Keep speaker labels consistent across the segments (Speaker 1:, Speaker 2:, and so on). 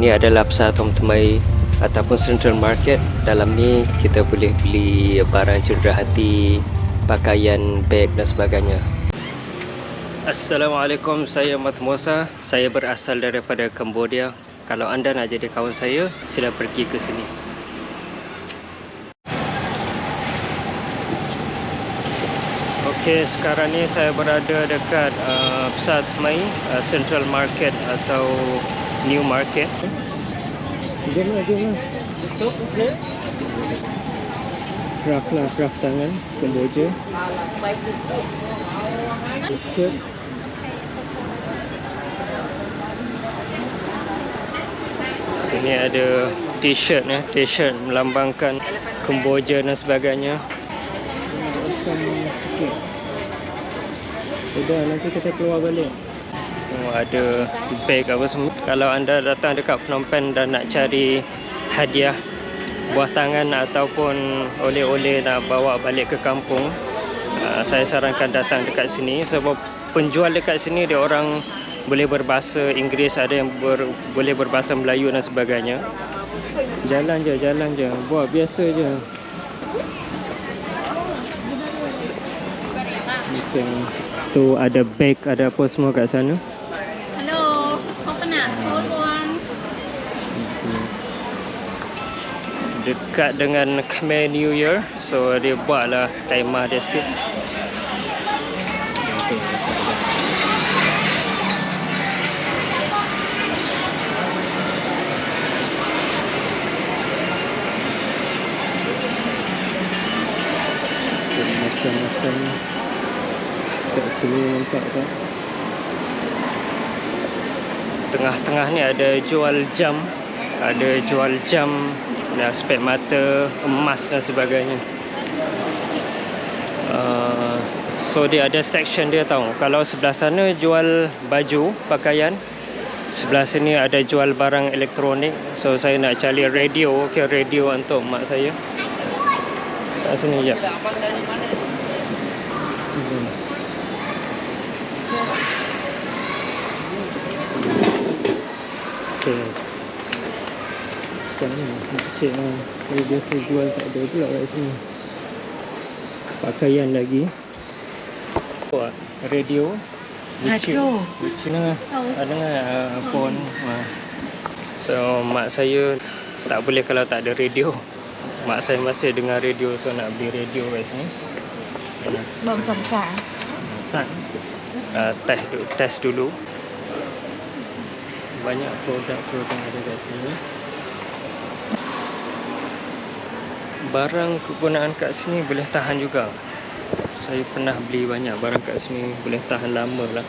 Speaker 1: Ni adalah pasar Tom ataupun Central Market. Dalam ni kita boleh beli barang cedera hati, pakaian, beg dan sebagainya. Assalamualaikum, saya Mat Musa. Saya berasal daripada Cambodia. Kalau anda nak jadi kawan saya, sila pergi ke sini. Okey, sekarang ni saya berada dekat uh, Pusat Mai, uh, Central Market atau New Market. Jom lah, jom lah. Craft lah, craft tangan, Kemboja. T-shirt. Sini ada t-shirt ya, t-shirt melambangkan Kemboja dan sebagainya. Sudah nanti kita keluar balik. Oh, ada beg apa semua. Kalau anda datang dekat Phnom Penh dan nak cari hadiah buah tangan ataupun oleh-oleh nak bawa balik ke kampung, uh, saya sarankan datang dekat sini sebab penjual dekat sini dia orang boleh berbahasa Inggeris, ada yang ber, boleh berbahasa Melayu dan sebagainya. Jalan je, jalan je. Buat biasa je. Okay. Tu ada bag, ada apa semua kat sana. Dekat dengan Khmer New Year. So dia buatlah tema dia sikit. Macam-macam Kat sini nampak tak Tengah-tengah ni ada jual jam Ada jual jam Dan spek mata Emas dan sebagainya. Uh, So dia ada section dia tau. Kalau sebelah sana jual baju Pakaian Sebelah sini ada jual barang elektronik. So saya nak cari radio Okay radio untuk mak saya. Kat sini je Okay. Sana makcik lah. Saya biasa jual tak ada pula kat sini. Pakaian lagi. Oh, radio. Radio. Wucin lah. Oh. Ada uh, phone. Uh. So mak saya tak boleh kalau tak ada radio. Mak saya masih dengar radio so nak beli radio kat sini. Mana? Bom tom sa. San. Uh, test, test dulu. Banyak produk-produk ada kat sini. Barang kegunaan kat sini boleh tahan juga. Saya pernah beli banyak barang kat sini boleh tahan lama lah.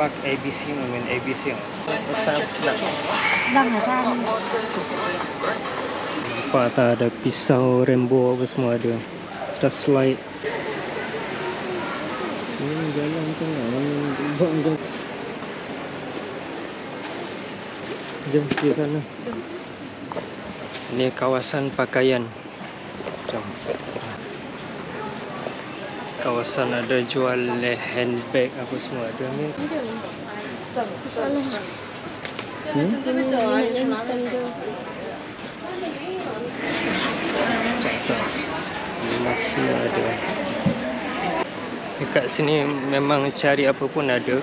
Speaker 1: Bak ABC main ABC. Besar sedap.
Speaker 2: Nampak
Speaker 1: tak ada pisau, rembo apa semua ada. Just light. Ini jalan tengah. Buat macam Jom pergi sana. Ini kawasan pakaian. Kawasan ada jual handbag apa semua ada ni. Hmm? Ini masih ada. Dekat sini memang cari apa pun ada.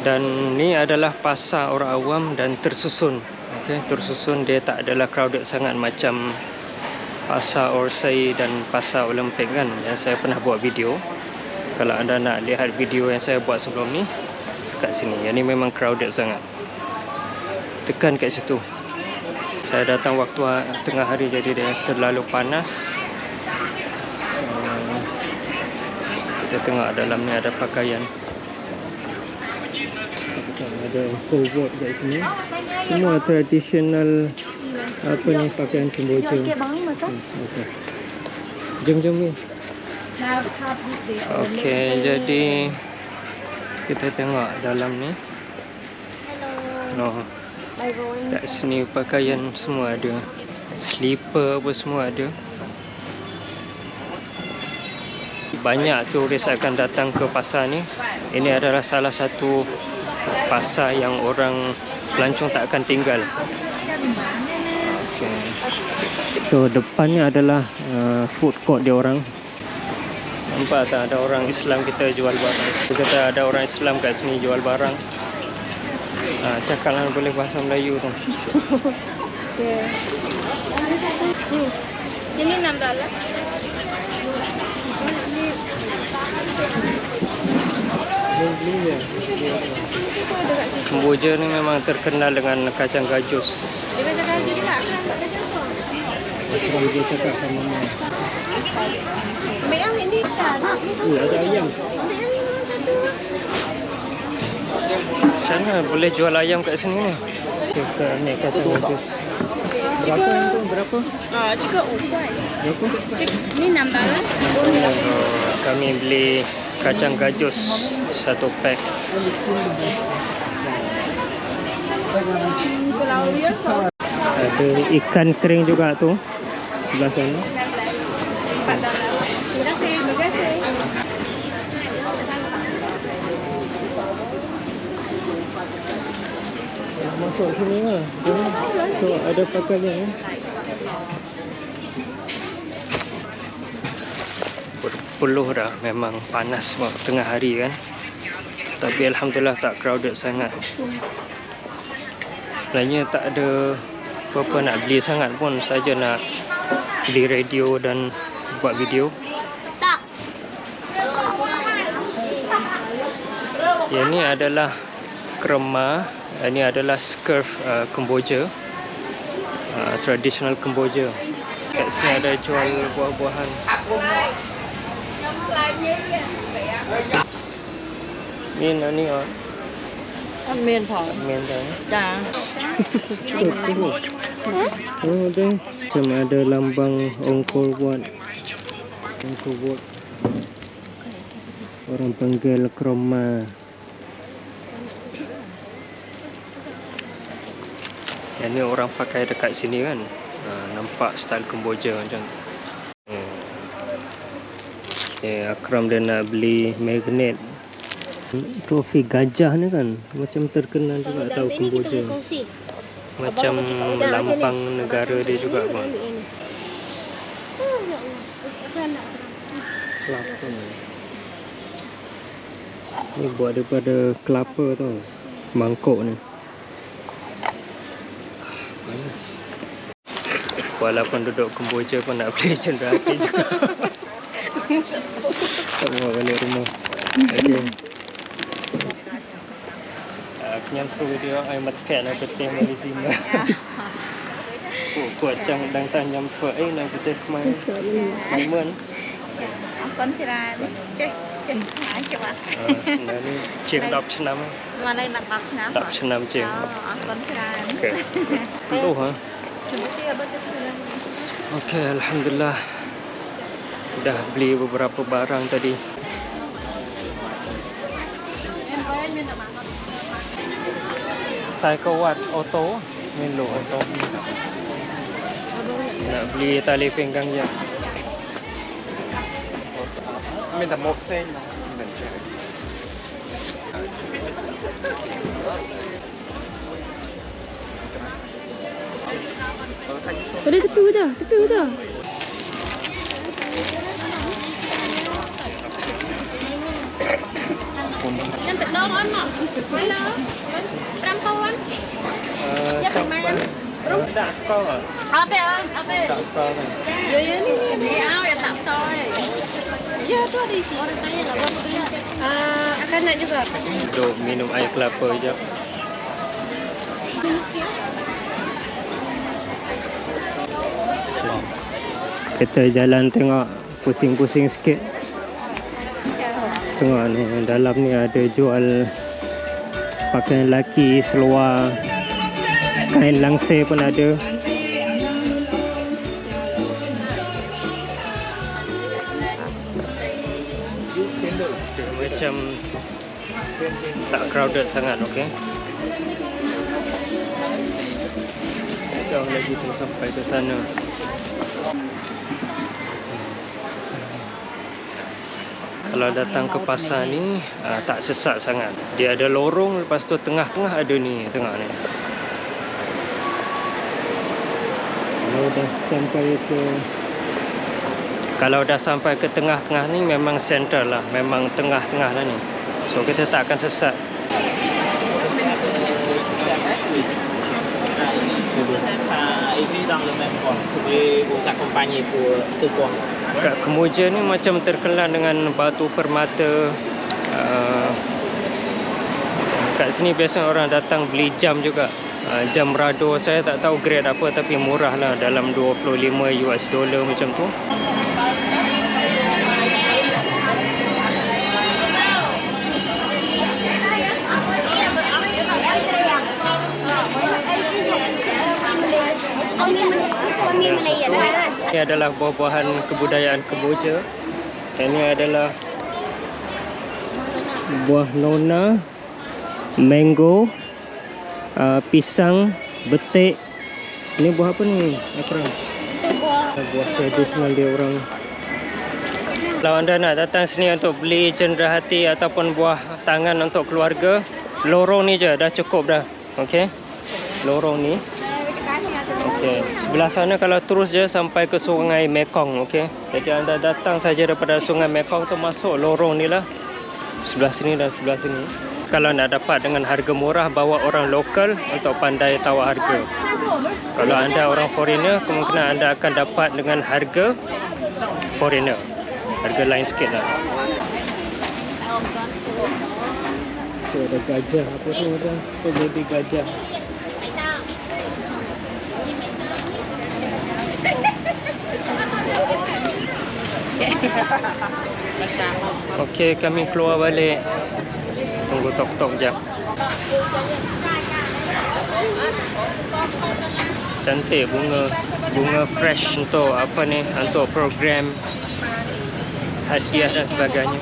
Speaker 1: Dan ni adalah pasar orang awam dan tersusun. Okey, tersusun dia tak adalah crowded sangat macam pasar Orsay dan pasar Olimpik kan yang saya pernah buat video. Kalau anda nak lihat video yang saya buat sebelum ni kat sini. Yang ni memang crowded sangat. Tekan kat situ. Saya datang waktu ha- tengah hari jadi dia terlalu panas. Hmm, Kita tengok dalam ni ada pakaian. Ada coat kat sini. Semua traditional apa ni pakaian Kemboja. Okey. Jom jom ni. Okey, jadi kita tengok dalam ni.
Speaker 3: Hello.
Speaker 1: No,
Speaker 3: bye.
Speaker 1: kat sini pakaian semua ada. Slipper apa semua ada. Banyak turis akan datang ke pasar ni. Ini adalah salah satu pasar yang orang pelancong tak akan tinggal. Okay. So depannya adalah uh, food court dia orang. Nampak tak ada orang Islam kita jual barang. Dia kata ada orang Islam kat sini jual barang. Ah, cakaplah boleh bahasa Melayu tu. Yeah. Hmm.
Speaker 2: Ini enam dolar.
Speaker 1: Kemboja ni memang terkenal dengan kacang gajus. Dia kata gaji juga kan tak jangkau. Kemboja cakap sama mama.
Speaker 3: Ambil yang ini kan. Eh,
Speaker 1: ada ayam.
Speaker 3: Ambil yang ini satu. Macam
Speaker 1: mana boleh jual ayam kat sini ni? Kita ni kacang gajus. Berapa yang tu? Berapa? Ah,
Speaker 3: juga ubai.
Speaker 1: Berapa? Cik,
Speaker 3: ni enam dolar.
Speaker 1: Oh, kami beli kacang gajus satu pack. Ada ikan kering juga tu sebelah sana. Masuk sini lah. So ada pakalnya ya. Berpuluh dah memang panas waktu tengah hari kan. Tapi Alhamdulillah tak crowded sangat. Sebenarnya tak ada apa-apa nak beli sangat pun saja nak beli radio dan buat video. Yang ni adalah krema. Ini adalah scarf uh, Kemboja. Uh, traditional Kemboja. Kat sini ada jual buah-buahan. Ni nani ah? Miền phở. Main dah.
Speaker 2: Dạ.
Speaker 1: Oh, ada. Macam ada lambang Angkor Wat. Angkor Wat. Orang panggil kroma. Yang ni orang pakai dekat sini kan. Ha, nampak style Kemboja macam. Hmm. Okay, Akram dia nak beli magnet. Trofi gajah ni kan macam terkenal juga tahu Kemboja. Macam lambang negara dia juga bang. Kelapa. Ni buat daripada kelapa tau. Mangkuk ni. Panas. Walaupun duduk Kemboja pun nak beli cendera hati juga. tak bawa balik rumah. Okay. ខ្ញុំធ្វើវីដេអូឲ្យមិត្តភ័ក្តិនៅប្រទេសម៉ាឡេស៊ីមើលពួកគាត់ចង់ដឹងតើខ្ញុំធ្វើអីនៅប្រទេសខ្មែរមិនមើល
Speaker 2: អរគុណច្រើនចេះចេះអាចច្បាស់
Speaker 1: នៅនេះជាង10ឆ្នាំម
Speaker 2: កនៅ10ឆ្នាំ
Speaker 1: 10ឆ្នាំជាង
Speaker 2: អរគុណច្រើន
Speaker 1: អូហ៎ Oke, okay, alhamdulillah. Udah beli beberapa barang tadi. Cycle Watt Auto Melo Auto Nak beli tali pinggang je Minta một sen Mình sẽ
Speaker 3: Ada tepi udah, tepi udah.
Speaker 1: Em
Speaker 3: tự đâu anh ạ?
Speaker 1: Uh, Ya, Cak kemana? ban Tak skor lah
Speaker 3: Apa ya? Apa?
Speaker 1: Tak skor kan
Speaker 3: Ya ya ni ni ni au ya tak tahu. Ya tu ada isi. Orang tanya lah berapa. Ah akan nak juga.
Speaker 1: Duduk minum air kelapa je Kita jalan tengok pusing-pusing sikit Tengok ni dalam ni ada jual pakaian lelaki, seluar, kain langsir pun ada. Macam tak crowded sangat, okey. Jauh lagi tu sampai ke sana. Kalau datang ke pasar ni uh, tak sesak sangat. Dia ada lorong lepas tu tengah-tengah ada ni, tengok ni. Kalau dah sampai ke kalau dah sampai ke tengah-tengah ni memang central lah, memang tengah-tengah lah ni. So kita tak akan sesat. Kat Kemuja ni macam terkenal dengan batu permata. Uh, kat sini biasa orang datang beli jam juga. Uh, jam rado saya tak tahu grade apa tapi murah lah dalam 25 US dollar macam tu. Ini adalah buah-buahan kebudayaan Kemboja. Ini adalah buah nona, mango, uh, pisang, betik. Ini buah apa ni? Akram? Itu
Speaker 3: buah.
Speaker 1: Buah tradisional dia orang. Kalau anda nak datang sini untuk beli cenderahati ataupun buah tangan untuk keluarga, lorong ni je dah cukup dah. Okey. Lorong ni. Okey, sebelah sana kalau terus je sampai ke sungai Mekong, okey. Jadi anda datang saja daripada sungai Mekong tu masuk lorong ni lah. Sebelah sini dan sebelah sini. Kalau nak dapat dengan harga murah, bawa orang lokal untuk pandai tawar harga. Kalau anda orang foreigner, kemungkinan anda akan dapat dengan harga foreigner. Harga lain sikit lah. Tu ada gajah. Apa tu ada? Tu baby gajah. Okey, kami keluar balik. Tunggu tok-tok jap. Cantik bunga. Bunga fresh untuk apa ni? Untuk program hadiah dan sebagainya.